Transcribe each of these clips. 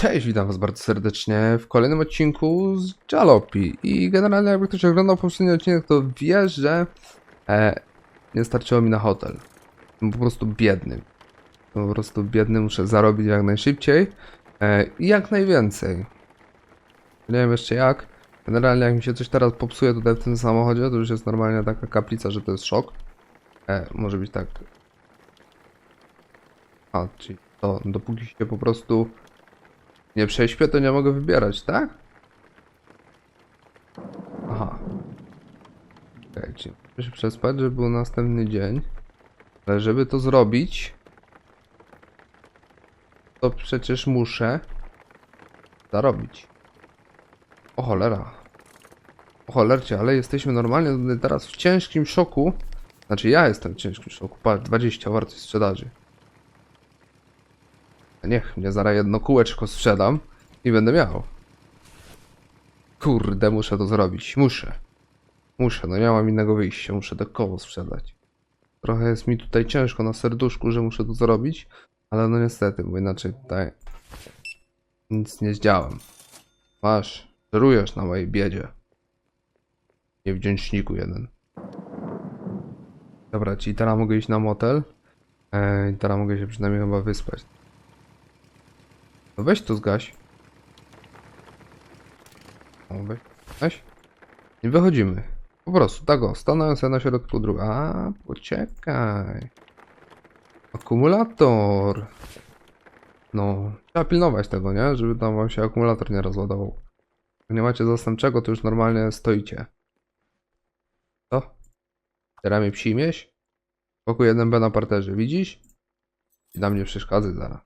Cześć, witam was bardzo serdecznie w kolejnym odcinku z Jalopi. I generalnie jakby ktoś oglądał poprzedni odcinek, to wie, że e, nie starczyło mi na hotel. Jestem po prostu biedny. Po prostu biedny, muszę zarobić jak najszybciej e, i jak najwięcej. Nie wiem jeszcze jak. Generalnie jak mi się coś teraz popsuje tutaj w tym samochodzie, to już jest normalnie taka kaplica, że to jest szok. E, może być tak. A, czyli to dopóki się po prostu nie prześpię, to nie mogę wybierać, tak? Aha. Czyli muszę się przespać, żeby był następny dzień. Ale żeby to zrobić, to przecież muszę zarobić. O cholera. O cholercie, ale jesteśmy normalnie teraz w ciężkim szoku. Znaczy ja jestem w ciężkim szoku. Patrz, 20 wartość sprzedaży. Niech mnie zaraz jedno kółeczko sprzedam i będę miał. Kurde, muszę to zrobić. Muszę. Muszę, no nie innego wyjścia. Muszę to koło sprzedać. Trochę jest mi tutaj ciężko na serduszku, że muszę to zrobić, ale no niestety, bo inaczej tutaj nic nie zdziałam. Masz, żerujesz na mojej biedzie. Niewdzięczniku jeden. Dobra, czyli teraz mogę iść na motel. Eee, teraz mogę się przynajmniej chyba wyspać. No weź to zgaś. O, weź. Weź. Nie wychodzimy. Po prostu, tak o, stanąłem sobie na środku dróg. A, poczekaj. Akumulator. No, trzeba pilnować tego, nie? Żeby tam wam się akumulator nie rozładował. Jak nie macie zastępczego, to już normalnie stoicie. Co? Teraz mnie przyjmiesz? Pokój 1B na parterze, widzisz? I na mnie przeszkadzy zaraz.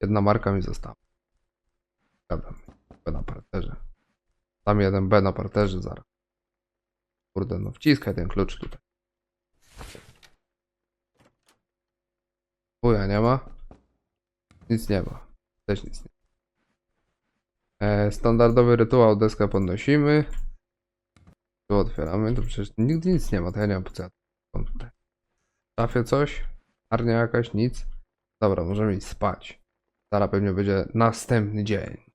Jedna marka mi została. Dobra, B na parterze. Tam jeden B na parterze zaraz. Kurde, no wciskaj ten klucz tutaj. Chuja nie ma. Nic nie ma. Też nic nie ma. E, standardowy rytuał, deskę podnosimy. Tu otwieramy, to przecież nigdy nic nie ma, to ja nie mam po co szafie coś? Arnia jakaś? Nic? Dobra, możemy iść spać. Zaraz pewnie będzie następny dzień.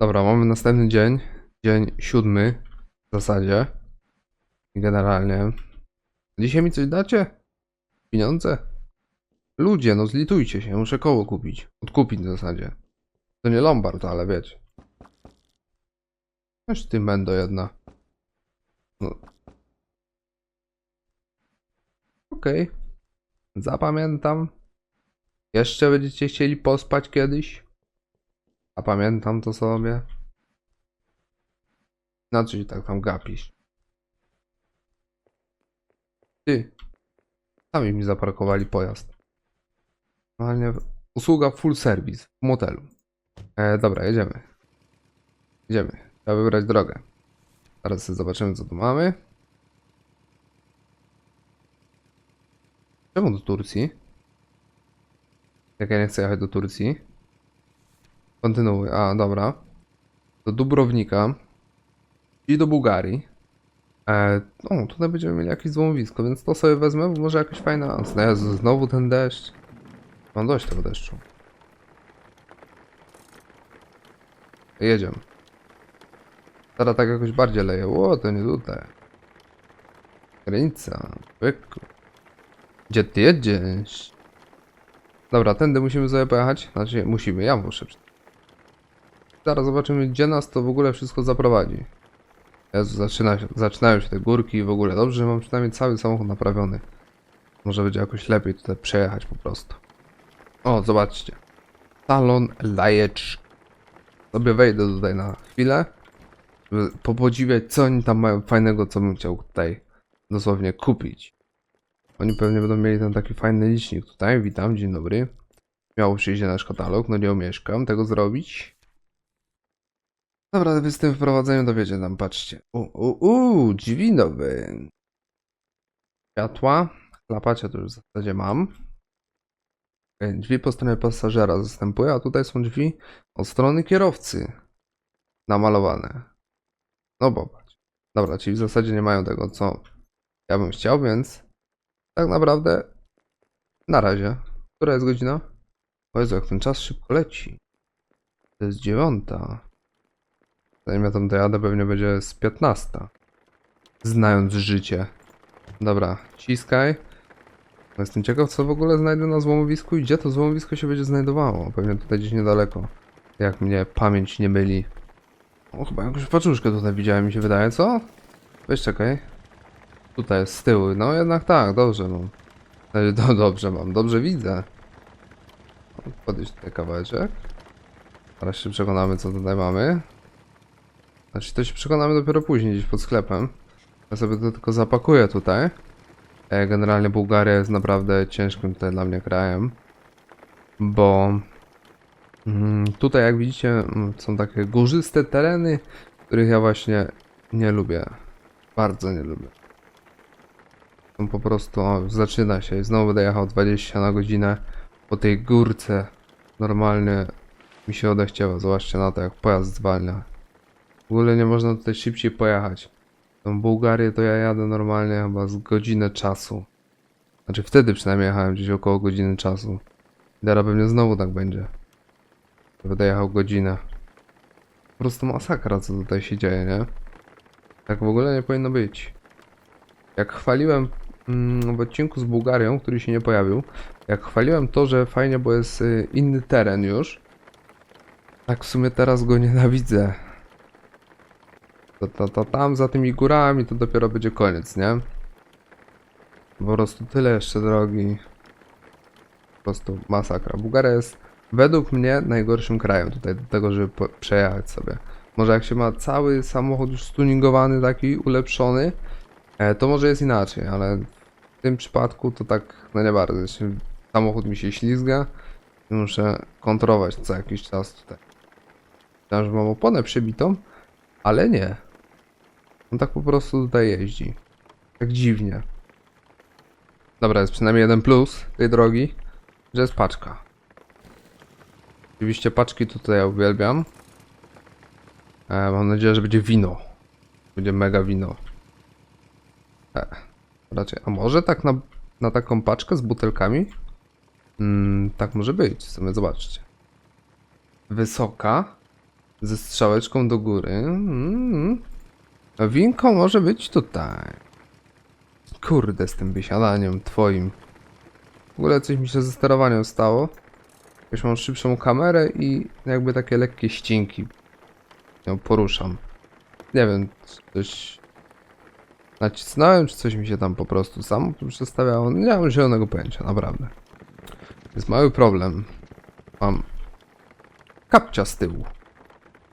Dobra, mamy następny dzień. Dzień siódmy w zasadzie. Generalnie. Dzisiaj mi coś dacie? Pieniądze? Ludzie, no zlitujcie się, muszę koło kupić. Odkupić w zasadzie. To nie Lombard, ale wiecie. Aż ty mendo jedna. No. Okej. Zapamiętam. Jeszcze będziecie chcieli pospać kiedyś? A pamiętam to sobie. Się tak tam gapisz? Ty. Sami mi zaparkowali pojazd. Normalnie usługa full service w motelu. E, dobra, jedziemy. Jedziemy. Trzeba wybrać drogę. Sobie zobaczymy co tu mamy. Czemu do Turcji? Jak ja nie chcę jechać do Turcji. Kontynuuj. A, dobra. Do Dubrownika. I do Bułgarii. E, o, tutaj będziemy mieli jakieś złomowisko, więc to sobie wezmę, bo może jakaś fajna... No Jezu, znowu ten deszcz. Mam dość tego deszczu. Jedziemy. Teraz tak jakoś bardziej leje. Ło, to nie tutaj. Granica. Byku. Gdzie ty jedziesz? Dobra, tędy musimy sobie pojechać. Znaczy, musimy, ja muszę. Zaraz zobaczymy, gdzie nas to w ogóle wszystko zaprowadzi. Jezu, zaczyna zaczynają się te górki i w ogóle. Dobrze, że mam przynajmniej cały samochód naprawiony. Może będzie jakoś lepiej tutaj przejechać po prostu. O, zobaczcie. Salon Lajecz. Sobie wejdę tutaj na chwilę, żeby popodziwiać, co oni tam mają fajnego, co bym chciał tutaj dosłownie kupić. Oni pewnie będą mieli ten taki fajny licznik tutaj. Witam, dzień dobry. Miało przyjść nasz katalog, no nie umieszkam tego zrobić. Dobra, wy z tym wprowadzeniem dowiecie nam, patrzcie. U, u, u, drzwi nowe. Światła. Chlapacie to już w zasadzie mam. E, Drzwi po stronie pasażera zastępuje, a tutaj są drzwi od strony kierowcy. Namalowane. No popatrz. Dobra, czyli w zasadzie nie mają tego, co ja bym chciał, więc tak naprawdę na razie. Która jest godzina? O jak ten czas szybko leci. To jest dziewiąta. Zanim ja tam dojadę, pewnie będzie z 15. Znając życie. Dobra, ciskaj. No Jestem ciekaw, co w ogóle znajdę na złomowisku i gdzie to złomowisko się będzie znajdowało. Pewnie tutaj gdzieś niedaleko. Jak mnie pamięć nie myli. O, chyba jakąś paczuszkę tutaj widziałem, mi się wydaje, co? Weź czekaj. Tutaj z tyłu. No jednak tak, dobrze mam. E, Do, dobrze mam, dobrze widzę. Podejść tutaj kawałeczek. Teraz się przekonamy, co tutaj mamy. Znaczy, to się przekonamy dopiero później, gdzieś pod sklepem. Ja sobie to tylko zapakuję tutaj. E, Generalnie Bułgaria jest naprawdę ciężkim tutaj dla mnie krajem. Bo mm, tutaj, jak widzicie, mm, są takie górzyste tereny, których ja właśnie nie lubię. Bardzo nie lubię. Są po prostu, o, zaczyna się i znowu będę jechał 20 na godzinę po tej górce. Normalnie mi się odechciewa, zobaczcie na to, jak pojazd zwalnia. W ogóle nie można tutaj szybciej pojechać. Tą Bułgarię to ja jadę normalnie chyba z godzinę czasu. Znaczy wtedy przynajmniej jechałem gdzieś około godziny czasu. Teraz pewnie znowu tak będzie. Będę jechał godzinę. Po prostu masakra co tutaj się dzieje, nie? Tak w ogóle nie powinno być. Jak chwaliłem mm, w odcinku z Bułgarią, który się nie pojawił, jak chwaliłem to, że fajnie, bo jest y, inny teren już, tak w sumie teraz go nienawidzę. To, to, to tam za tymi górami to dopiero będzie koniec, nie? Po prostu tyle jeszcze drogi. Po prostu masakra. Bułgaria jest według mnie najgorszym krajem tutaj do tego, żeby przejechać sobie. Może jak się ma cały samochód już stuningowany, taki ulepszony, e, to może jest inaczej, ale w tym przypadku to tak no nie bardzo. Samochód mi się ślizga, to muszę kontrolować co jakiś czas tutaj. Myślałem, że mam oponę przybitą, ale nie. On tak po prostu tutaj jeździ. Tak dziwnie. Dobra, jest przynajmniej jeden plus tej drogi, że jest paczka. Oczywiście paczki tutaj ja uwielbiam. E, mam nadzieję, że będzie wino. Będzie mega wino. E, raczej. A może tak na, na taką paczkę z butelkami? Mm, tak może być. W zobaczcie. Wysoka. Ze strzałeczką do góry. Mm. Winko może być tutaj. Kurde, z tym wysiadaniem twoim. W ogóle coś mi się ze sterowaniem stało. Już mam szybszą kamerę i jakby takie lekkie ścinki. Ją poruszam. Nie wiem, coś nacisnąłem, czy coś mi się tam po prostu samo przestawiało. Nie mam zielonego pojęcia, naprawdę. Jest mały problem. Mam kapcia z tyłu.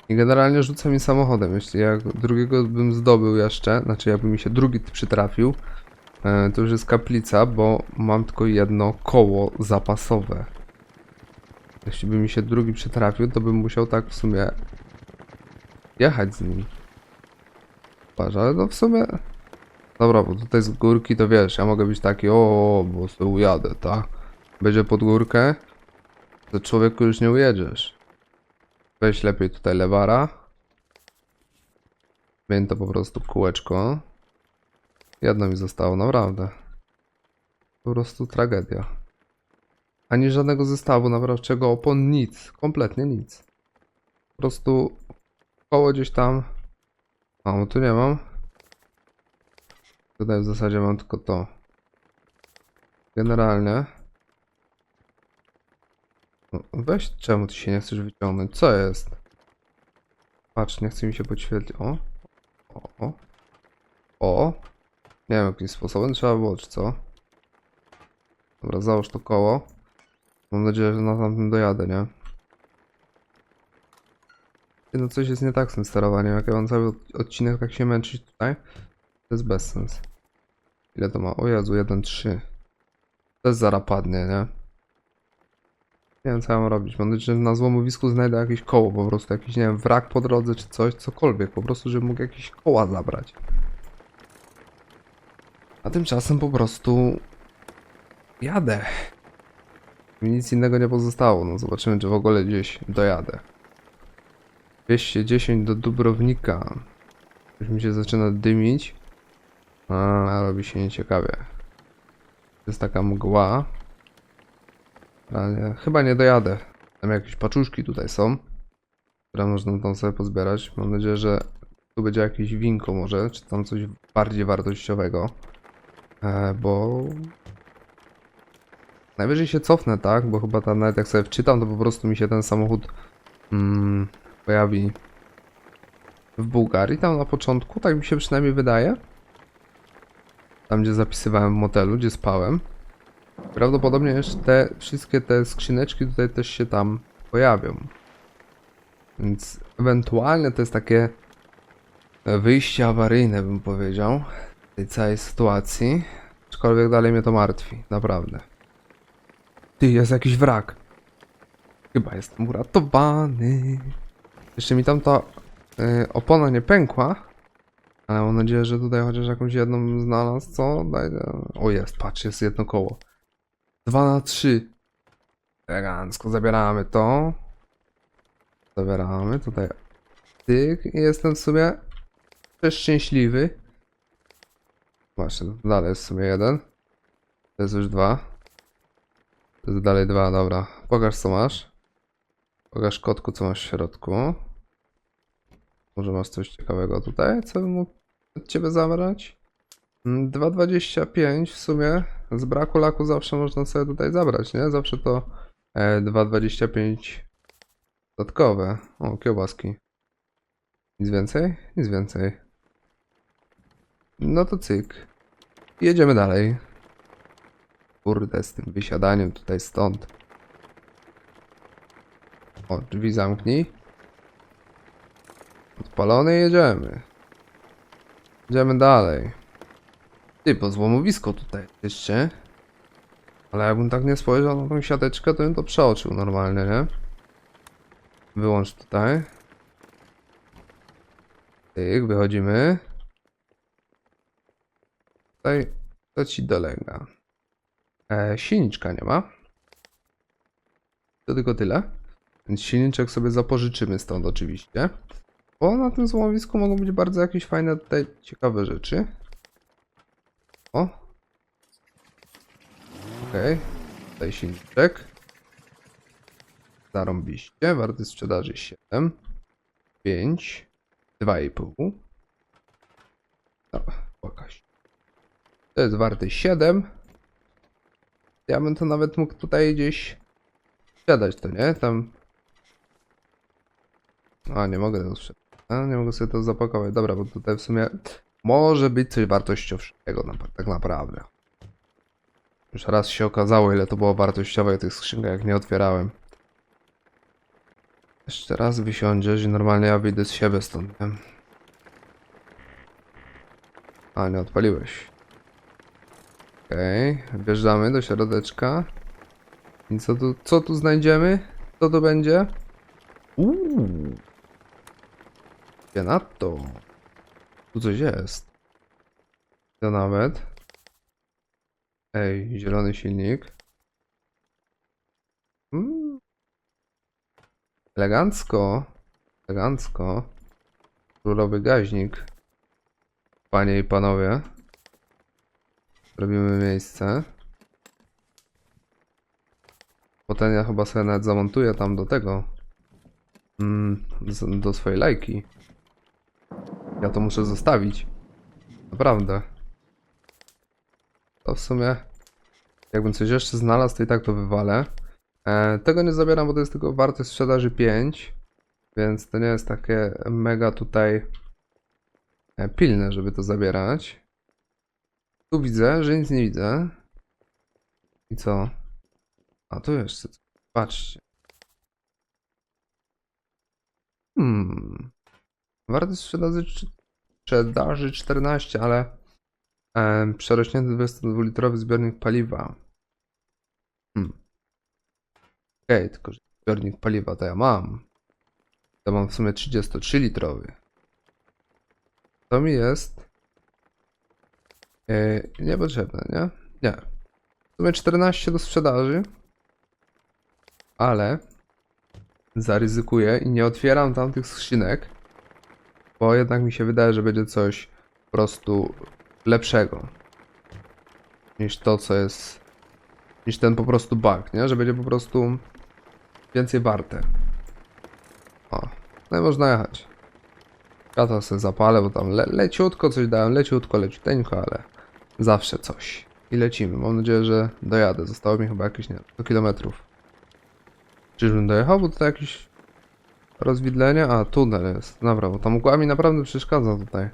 I generalnie rzuca mi samochodem. Jeśli jak drugiego bym zdobył jeszcze, znaczy jakby mi się drugi przytrafił, e, to już jest kaplica, bo mam tylko jedno koło zapasowe. Jeśli by mi się drugi przytrafił, to bym musiał tak w sumie jechać z nim. Patrz, ale no w sumie... Dobra, bo tutaj z górki to wiesz, ja mogę być taki, o, bo sobie ujadę, tak? Będzie pod górkę, to człowieku już nie ujedziesz. Weź lepiej tutaj lewara. Zmień to po prostu kółeczko. Jedno mi zostało, naprawdę. Po prostu tragedia. Ani żadnego zestawu naprawczego opon, nic. Kompletnie nic. Po prostu koło gdzieś tam. No tu nie mam. Tutaj w zasadzie mam tylko to. Generalnie. Weź, czemu ty się nie chcesz wyciągnąć? Co jest? Patrz, nie chce mi się podświetlić. O. O. O. Nie wiem, jakim sposobem trzeba było, czy co? Dobra, załóż to koło. Mam nadzieję, że na tamtym dojadę, nie? No coś jest nie tak z tym sterowaniem. Jak ja mam cały od- odcinek tak się męczyć tutaj, to jest bez sens. Ile to ma? O Jezu, 1,3. To jest zaraz padnie, nie? Nie wiem co mam robić. Mam nadzieję, że na złomowisku znajdę jakieś koło, po prostu jakiś, nie wiem, wrak po drodze czy coś, cokolwiek. Po prostu, żebym mógł jakieś koła zabrać. A tymczasem po prostu jadę. Mi nic innego nie pozostało. No zobaczymy, czy w ogóle gdzieś dojadę. 210 do Dubrownika. Już mi się zaczyna dymić. A, robi się nieciekawie. Jest taka mgła. Ale chyba nie dojadę. Tam jakieś paczuszki tutaj są. które można tam sobie pozbierać. Mam nadzieję, że tu będzie jakieś winko może, czy tam coś bardziej wartościowego. E, bo... Najwyżej się cofnę, tak? Bo chyba tam nawet jak sobie wczytam, to po prostu mi się ten samochód mm, pojawi w Bułgarii, tam na początku, tak mi się przynajmniej wydaje. Tam, gdzie zapisywałem w motelu, gdzie spałem. Prawdopodobnie jeszcze te wszystkie te skrzyneczki tutaj też się tam pojawią. Więc ewentualnie to jest takie wyjście awaryjne, bym powiedział, tej całej sytuacji. Aczkolwiek dalej mnie to martwi, naprawdę. Ty, jest jakiś wrak. Chyba jestem uratowany. Jeszcze mi tam ta y, opona nie pękła. Ale mam nadzieję, że tutaj chociaż jakąś jedną znalazł, co? Daj, o jest, patrz, jest jedno koło. 2 na 3. Elegancko, zabieramy to. Zabieramy tutaj. Tyk, i jestem w sumie szczęśliwy. Właśnie, dalej jest w sumie jeden. To jest już dwa. To jest dalej dwa, dobra. Pokaż co masz. Pokaż kotku co masz w środku. Może masz coś ciekawego tutaj, co bym mógł od ciebie zabrać? Mm, 2,25 w sumie. Z braku laku zawsze można sobie tutaj zabrać, nie? Zawsze to e, 2,25 dodatkowe. O, kiełbaski. Nic więcej? Nic więcej. No to cyk. Jedziemy dalej. Kurde, z tym wysiadaniem tutaj stąd. O, drzwi zamknij. Odpalony jedziemy. Idziemy dalej. Ty, bo złomowisko tutaj jeszcze. Ale jakbym tak nie spojrzał na tą siateczkę, to bym to przeoczył normalnie, nie? Wyłącz tutaj. Tyk, wychodzimy. Tutaj, to ci dolega. E, silniczka nie ma. To tylko tyle. Więc silniczek sobie zapożyczymy stąd oczywiście. Bo na tym złomowisku mogą być bardzo jakieś fajne tutaj ciekawe rzeczy. O. Okej. Tutaj silniczek. Zarąbiście. Warty sprzedaży 7. 5. 2,5. No, pokaż. To jest warty 7. Ja bym to nawet mógł tutaj gdzieś sprzedać to, nie? Tam... A, nie mogę tego sprzedać. A, nie mogę sobie to zapakować. Dobra, bo tutaj w sumie może być coś wartościowego na, tak naprawdę. Już raz się okazało, ile to było wartościowe w tych skrzynkach, jak nie otwierałem. Jeszcze raz wysiądziesz i normalnie ja wyjdę z siebie stąd, nie? A, nie odpaliłeś. Okej, wjeżdżamy do środeczka. I co tu, co tu znajdziemy? Co to będzie? Uuu. Gdzie na to? Tu coś jest. To nawet. Ej, zielony silnik. Mm. Elegancko. Elegancko. Rurowy gaźnik. Panie i panowie. Robimy miejsce. Potem ja chyba sobie nawet zamontuję tam do tego. Mm, do swojej lajki. Ja to muszę zostawić. Naprawdę. To w sumie. Jakbym coś jeszcze znalazł, to i tak to wywalę. E, tego nie zabieram, bo to jest tylko wartość sprzedaży 5. Więc to nie jest takie mega tutaj e, pilne, żeby to zabierać. Tu widzę, że nic nie widzę. I co? A tu jeszcze. Patrzcie. Hmm. Wartość sprzedaży, sprzedaży 14, ale e, przerośnięty 22-litrowy zbiornik paliwa. Hmm. Okej, tylko że zbiornik paliwa to ja mam. To mam w sumie 33-litrowy. To mi jest e, niepotrzebne, nie? Nie. W sumie 14 do sprzedaży. Ale zaryzykuję i nie otwieram tam tych skrzynek, bo jednak mi się wydaje, że będzie coś po prostu lepszego niż to, co jest, niż ten po prostu bug, nie? Że będzie po prostu więcej warte. O, No i można jechać. Ja to sobie zapalę, bo tam le leciutko coś dałem, leciutko, leciuteńko, ale zawsze coś. I lecimy. Mam nadzieję, że dojadę. Zostało mi chyba jakieś, nie 100 kilometrów. Czyżbym dojechał, bo tutaj jakieś rozwidlenie? A, tunel jest. Dobra, bo ta mgła mi naprawdę przeszkadza tutaj.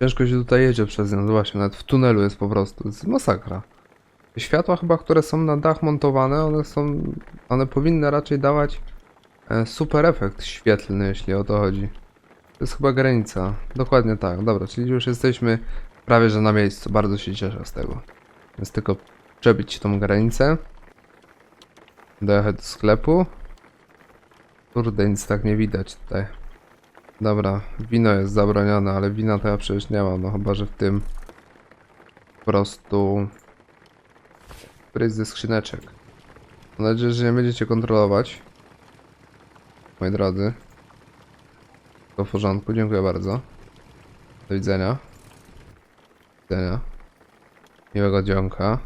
Ciężko się tutaj jedzie przez nią, właśnie, nawet w tunelu jest po prostu. Jest masakra. Światła chyba, które są na dach montowane, one są, one powinny raczej dawać e, super efekt świetlny, jeśli o to chodzi. To jest chyba granica. Dokładnie tak. Dobra, czyli już jesteśmy prawie że na miejscu. Bardzo się cieszę z tego. Więc tylko przebić tą granicę. Dojechać do sklepu. Kurde, nic tak nie widać tutaj. Dobra, wino jest zabronione, ale wina to ja przecież nie mam, no chyba, że w tym po prostu któryś ze skrzyneczek. Mam nadzieję, że nie będziecie kontrolować. Moi drodzy. To w porządku, dziękuję bardzo. Do widzenia. Do widzenia. Miłego dzionka.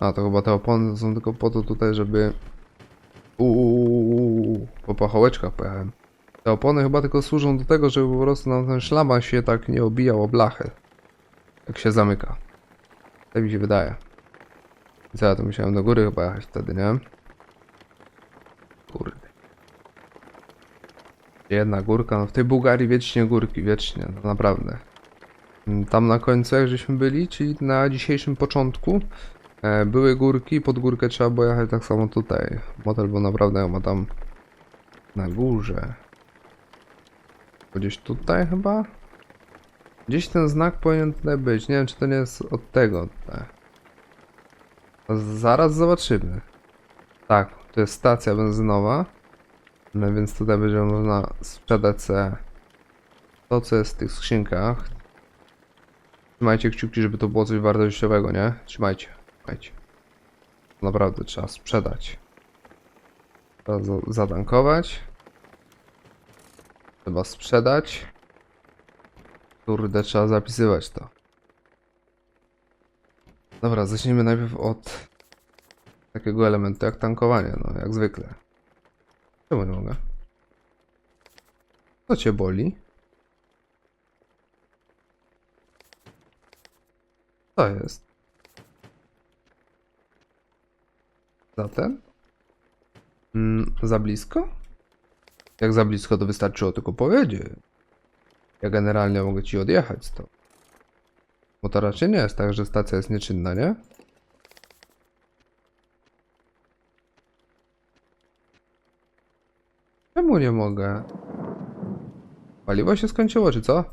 A, to chyba te opony są tylko po to tutaj, żeby... Uuu, po pachołeczkach pojechałem. Te opony chyba tylko służą do tego, żeby po prostu nam ten szlaban się tak nie obijał o blachę. Jak się zamyka. Tak mi się wydaje. Co, ja to musiałem do góry chyba jechać wtedy, nie? Kurde. Jedna górka, no w tej Bułgarii wiecznie górki, wiecznie, no naprawdę. Tam na końcu jak żeśmy byli, czyli na dzisiejszym początku, były górki, pod górkę trzeba było jechać tak samo tutaj. Motel był naprawdę ma tam na górze. Gdzieś tutaj chyba? Gdzieś ten znak powinien tutaj być. Nie wiem, czy to nie jest od tego. No, Zaraz zobaczymy. Tak, to jest stacja benzynowa. No więc tutaj będzie można sprzedać to, co jest w tych skrzynkach. Trzymajcie kciuki, żeby to było coś wartościowego, nie? Trzymajcie, trzymajcie. Naprawdę trzeba sprzedać. Trzeba za- zatankować. Trzeba sprzedać. Kurde, trzeba zapisywać to. Dobra, zacznijmy najpierw od takiego elementu jak tankowanie, no jak zwykle. Czemu nie mogę? Co cię boli? Co jest? Za ten? Mm, za blisko? Jak za blisko, to wystarczyło tylko powiedzieć. Ja generalnie mogę ci odjechać stąd. Bo to raczej nie jest tak, że stacja jest nieczynna, nie? Czemu nie mogę? Paliwo się skończyło, czy co?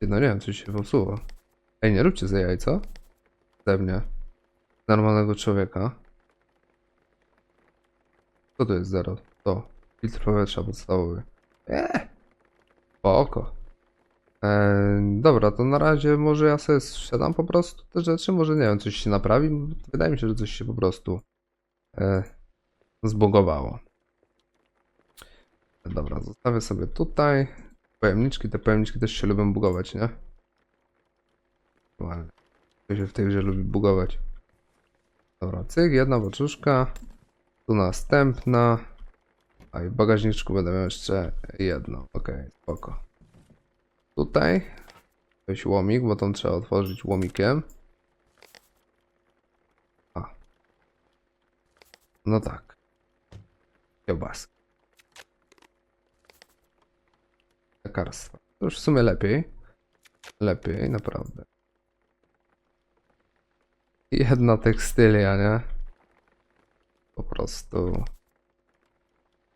No nie wiem, coś się popsuło. Ej, nie róbcie za jajco. Ze mnie. Normalnego człowieka. Co to jest zero? To. Filtr powietrza podstawowy. Eee. Spoko. Eee, dobra, to na razie może ja sobie sprzedam po prostu te rzeczy, może nie wiem, coś się naprawi. Wydaje mi się, że coś się po prostu e, zbugowało. Dobra, zostawię sobie tutaj. Pojemniczki, te pojemniczki też się lubią bugować, nie? Ładnie. Kto się w tej grze lubi bugować. Dobra, cyk, jedna boczuszka. Tu następna. A i w bagażniczku będę miał jeszcze jedno. Okej, spoko. Tutaj weź łomik, bo tam trzeba otworzyć łomikiem. A. No tak. Kiełbaski. Lekarstwa. To już w sumie lepiej. Lepiej, naprawdę. Jedna tekstylia, nie? Po prostu.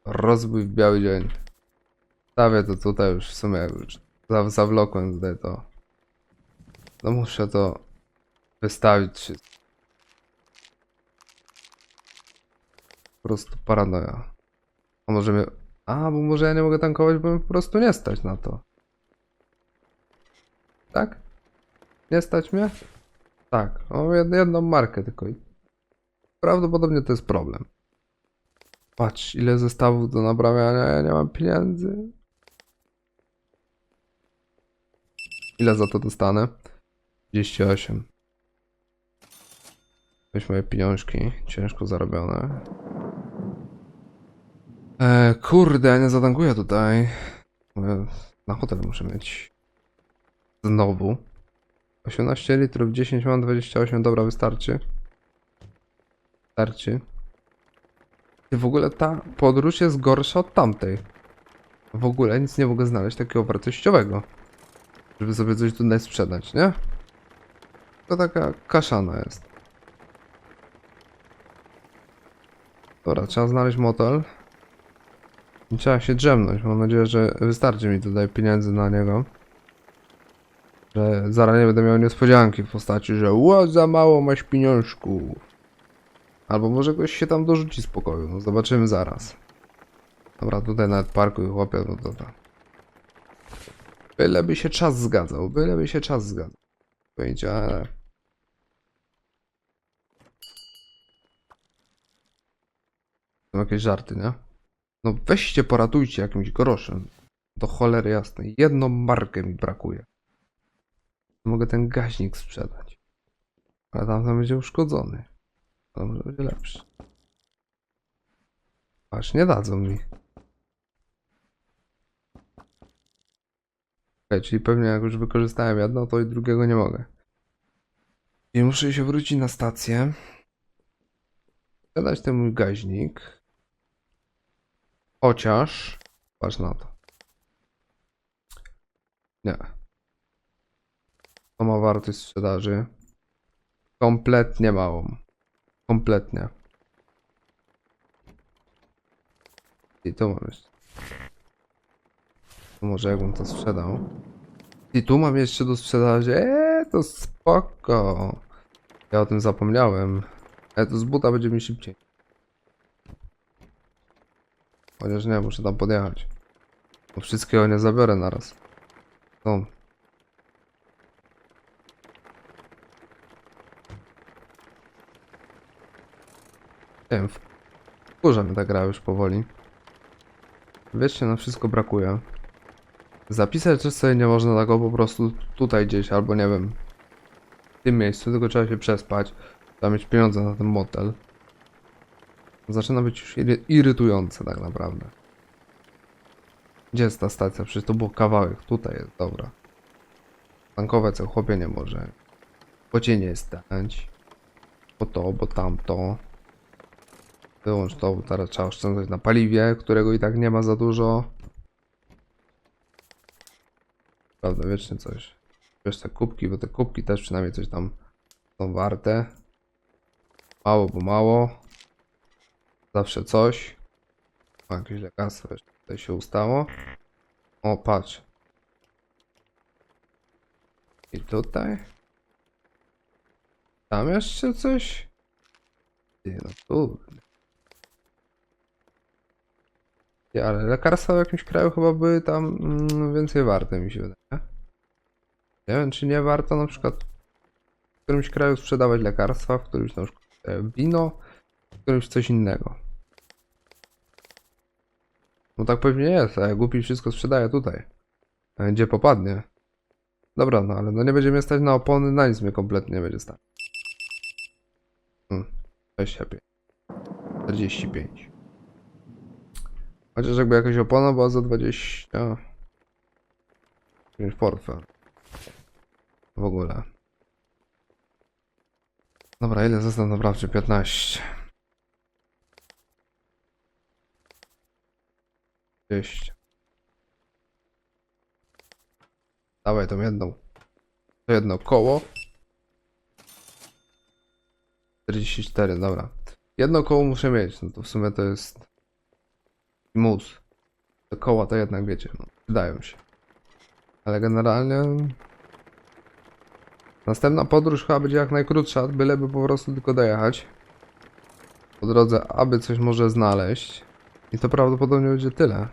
Rozbój w biały dzień. Stawię to tutaj już w sumie już za- zawlokłem tutaj to. No muszę to wystawić. Po prostu paranoja. A może mnie... A, bo może ja nie mogę tankować, bo po prostu nie stać na to. Tak? Nie stać mnie? Tak. Mam jed- jedną markę tylko i... Prawdopodobnie to jest problem. Patrz, ile zestawów do naprawiania, ja nie mam pieniędzy. Ile za to dostanę? 38. Weź moje pieniążki, ciężko zarobione. E, kurde, ja nie zatankuję tutaj. Mówię, Na hotel muszę mieć. Znowu. 18 litrów, 10 mam, 28, dobra, wystarczy. Wystarczy. I w ogóle ta podróż jest gorsza od tamtej. W ogóle nic nie mogę znaleźć takiego wartościowego. Żeby sobie coś tutaj sprzedać, nie? To taka kaszana jest. Dobra, trzeba znaleźć motel. Trzeba się drzemnąć. Mam nadzieję, że wystarczy mi tutaj pieniędzy na niego. Że zaraz nie będę miał niespodzianki w postaci, że ło, za mało masz pieniążków. Albo może ktoś się tam dorzuci z pokoju. No zobaczymy zaraz. Dobra, tutaj nawet parkuj chłopie, no dobra. Byleby się czas zgadzał, byleby się czas zgadzał. Pojęcia, ale... Są jakieś żarty, nie? No weźcie, poratujcie jakimś groszem. Do cholery jasnej. Jedną markę mi brakuje. Mogę ten gaźnik sprzedać. Ale tamten będzie uszkodzony. To może będzie lepszy. Aż nie dadzą mi. Okej, czyli pewnie jak już wykorzystałem jedno, to i drugiego nie mogę. I muszę się wrócić na stację. Sprzedać ten mój gaźnik. Chociaż... Patrz na to. Nie. To ma wartość sprzedaży. Kompletnie małą. Kompletnie. I tu mam jeszcze. To może jakbym to sprzedał. I tu mam jeszcze do sprzedaży. Eee, to spoko. Ja o tym zapomniałem. Ale to z buta będzie mi szybciej. Chociaż nie, muszę tam podjechać. Bo wszystkiego nie zabiorę naraz. No. Wiem, wkurza mnie ta gra już powoli. Wiecie, na wszystko brakuje. Zapisać też sobie nie można tego po prostu tutaj gdzieś, albo nie wiem. W tym miejscu, tylko trzeba się przespać. Trzeba mieć pieniądze na ten motel. Zaczyna być już iry- irytujące tak naprawdę. Gdzie jest ta stacja? Przecież to był kawałek. Tutaj jest, dobra. Tankowe co chłopie nie może. Bo cię nie stać. Bo to, bo tamto. Wyłącz to, bo teraz trzeba oszczędzać na paliwie, którego i tak nie ma za dużo. Prawda, wiecznie coś. Wiesz, te kubki, bo te kubki też przynajmniej coś tam są warte. Mało, bo mało. Zawsze coś. Jakieś lekarstwo jeszcze tutaj się ustało. O, patrz. I tutaj. Tam jeszcze coś? Ty, no kurde. Ale lekarstwa w jakimś kraju chyba były tam mm, więcej warte, mi się wydaje. Nie wiem, czy nie warto na przykład w którymś kraju sprzedawać lekarstwa, w którymś na przykład e, wino, w którymś coś innego. No tak pewnie jest, a głupi wszystko sprzedaję tutaj. Gdzie popadnie. Dobra, no ale no nie będzie mnie stać na opony, na nic mnie kompletnie nie będzie stać. Hmm, 25. 45. Chociaż jakby jakaś opona była za 20... Wziąć portfel. W ogóle. Dobra, ile zestaw naprawczy? 15. 20. Dawaj tą jedną. To jedno koło. 44, dobra. Jedno koło muszę mieć, no to w sumie to jest mus. Te koła to jednak wiecie, no, wydają się. Ale generalnie następna podróż chyba będzie jak najkrótsza, byleby po prostu tylko dojechać. Po drodze, aby coś może znaleźć. I to prawdopodobnie będzie tyle.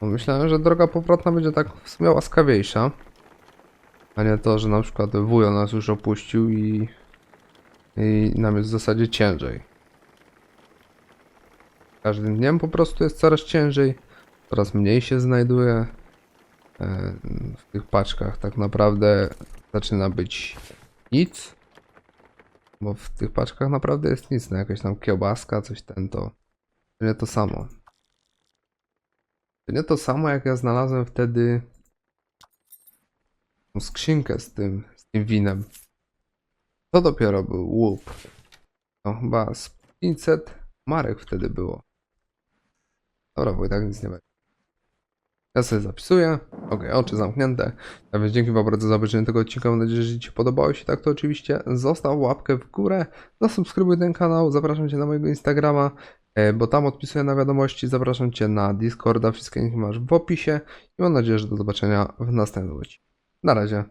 Bo myślałem, że droga powrotna będzie tak w sumie łaskawiejsza. A nie to, że na przykład wujo nas już opuścił i, i nam jest w zasadzie ciężej. Każdym dniem po prostu jest coraz ciężej, coraz mniej się znajduje e, w tych paczkach. Tak naprawdę zaczyna być nic. Bo w tych paczkach naprawdę jest nic, no jakaś tam kiełbaska, coś ten to. To nie to samo. To nie to samo jak ja znalazłem wtedy skrzynkę z tym, z tym winem. To dopiero był łup. No chyba z 500 marek wtedy było. I tak nic nie będzie. Ja sobie zapisuję. Ok, oczy zamknięte. A więc dzięki wam bardzo za obejrzenie tego odcinka. Mam nadzieję, że Ci podobało. Jeśli tak, to oczywiście zostaw łapkę w górę. Zasubskrybuj ten kanał. Zapraszam Cię na mojego Instagrama, e, bo tam odpisuję na wiadomości. Zapraszam Cię na Discorda. Wszystkie linki masz w opisie. I mam nadzieję, że do zobaczenia w następnym odcinku. Na razie.